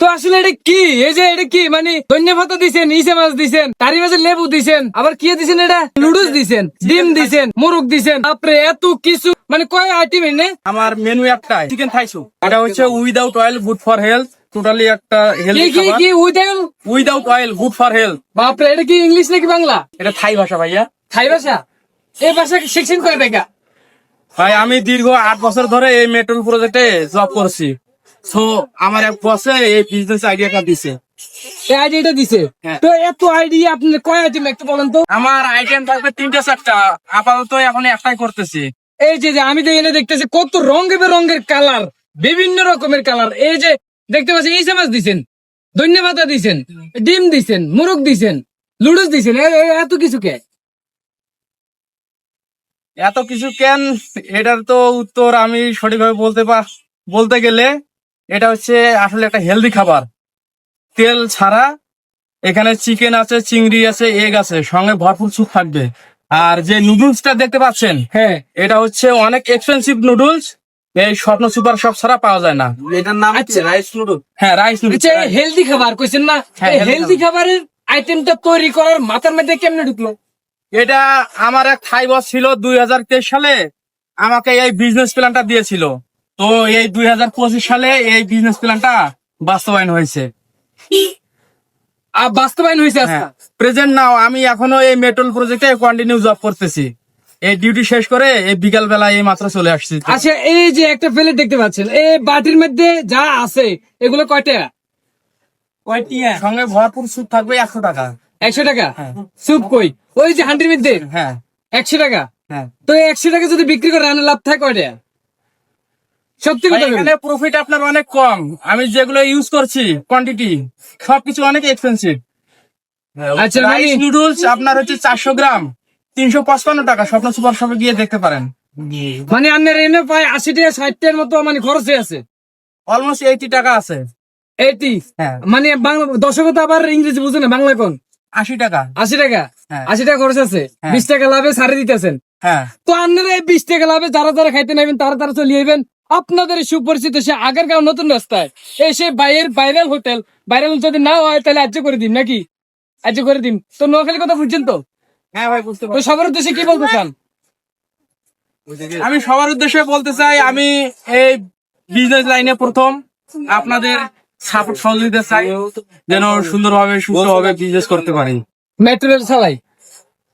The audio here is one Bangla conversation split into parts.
তো আসলে এটা কি? এই যে এটা কি? মানে ধন্য ধন্যবাদ দিছেন ইসে মাছ দিছেন তারি মাছের লেবু দিছেন আবার কি দিছেন এটা? নুডলস দিছেন ডিম দিছেন মুরগ দিছেন। তারপরে এত কিছু মানে কয় আইটেম এনে আমার মেনু একটাই। চিকেন থাইসু এটা হচ্ছে without oil good for health totally একটা কি হেলথি কি কি without without oil good for health বাপরে এটা কি ইংলিশ নাকি বাংলা? এটা থাই ভাষা ভাইয়া। থাই ভাষা? এই ভাষা শিখছেন কয় টাকা ভাই আমি দীর্ঘ আট বছর ধরে এই মেট্রোল প্রজেক্টে জব করছি। সো আমার এক বসে এই বিজনেস আইডিয়াটা দিছে। এই আইডিয়াটা দিছে? হ্যাঁ। তো এত আইডিয়া আপনি কয় আইটেম একটু বলেন তো? আমার আইটেম থাকবে তিনটা চারটা। আপাতত এখন একটাই করতেছি। এই যে আমি তো এনে দেখতেছি কত রঙে বেরঙের কালার বিভিন্ন রকমের কালার এই যে দেখতে পাচ্ছি এই মাছ দিছেন ধন্যবাদ দিছেন ডিম দিছেন মুরগ দিছেন লুডুস দিছেন এত কিছু কে? এত কিছু কেন? এটার তো উত্তর আমি সঠিকভাবে বলতে পা বলতে গেলে এটা হচ্ছে আসলে একটা হেলদি খাবার। তেল ছাড়া এখানে চিকেন আছে চিংড়ি আছে এগ আছে সঙ্গে ভরপুর স্যুপ থাকবে। আর যে নুডলসটা দেখতে পাচ্ছেন হ্যাঁ। এটা হচ্ছে অনেক এক্সপেন্সিভ নুডলস এই স্বপ্ন সুপার সব ছাড়া পাওয়া যায় না। এটার নাম আচ্ছা। রাইস নুডল হ্যাঁ রাইস আচ্ছা হেলদি খাবার কইছেন না? হ্যাঁ, হেলদি খাবারের আইটেমটা তৈরি করার মাথার মধ্যে কেমনে ঢুকলো? এটা আমার এক থাই বস ছিল দুই হাজার তেইশ সালে আমাকে এই বিজনেস প্ল্যানটা দিয়েছিল। তো এই দুই হাজার পঁচিশ সালে এই বিজনেস প্ল্যানটা বাস্তবায়ন হয়েছে। আর বাস্তবায়ন হয়েছে প্রেজেন্ট নাও আমি এখনও এই মেট্রোল প্রজেক্টে কন্টিনিউ জব করতেছি। এই ডিউটি শেষ করে এই বিকাল বেলা এই মাত্র চলে আসছি। আচ্ছা এই যে একটা প্লেট দেখতে পাচ্ছেন এই বাটির মধ্যে যা আছে এগুলো কয়টা? সঙ্গে ভরপুর স্যুপ থাকবে একশো টাকা। একশো টাকা? হ্যাঁ। স্যুপ কই? ওই যে হান্ডির মধ্যে হ্যাঁ। একশো টাকা? হ্যাঁ। তো একশো টাকা যদি বিক্রি করে রান্না লাভ থাকে কয়টা? সত্যি কথা এখানে প্রফিট আপনার অনেক কম। আমি যেগুলো ইউজ করছি কোয়ান্টিটি সবকিছু অনেক এক্সপেন্সিভ আচ্ছা রাইস মানে নুডলস আপনার হচ্ছে চারশো গ্রাম তিনশো পঁচপান্ন টাকা স্বপ্ন সুপার শপে গিয়ে দেখতে পারেন। মানে আপনার এনে প্রায় আশি টাকা ষাট টাকার মতো মানে খরচ হয়ে আছে। অলমোস্ট এইটি টাকা আছে। এইটি হ্যাঁ। মানে দর্শক তো আবার ইংরেজি বুঝে না বাংলা কোন? আশি টাকা। আশি টাকা? হ্যাঁ। আশি টাকা খরচ আছে। হ্যাঁ। বিশ টাকা লাভে সারে দিতেছেন। হ্যাঁ। তো আপনারা এই বিশ টাকা লাভে যারা যারা খাইতে নেবেন তারা তারা চলে যাবেন আপনাদের সুপরিচিত সে আগের গাঁও নতুন রাস্তায়। এই সে বাইরের ভাইরাল হোটেল ভাইরাল যদি না হয় তাহলে আজ্য করে দিন নাকি? আজ্য করে দিন। তো নোয়াখালী কথা বুঝছেন তো? হ্যাঁ ভাই বুঝতে তো সবার উদ্দেশ্যে কি বলতে চান? আমি সবার উদ্দেশ্যে বলতে চাই আমি এই বিজনেস লাইনে প্রথম আপনাদের সাপোর্ট সহযোগিতা চাই যেন সুন্দরভাবে সুস্থভাবে বিজনেস করতে পারি। মেট্রো রেল চালাই?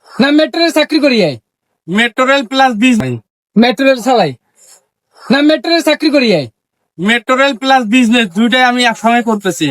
না মেট্রো রেল চাকরি করি metro rail plus business metro rail চালাই? না মেট্রোরেল চাকরি করি metro rail metro rail plus business দুইটাই আমি একসঙ্গে করতেছি।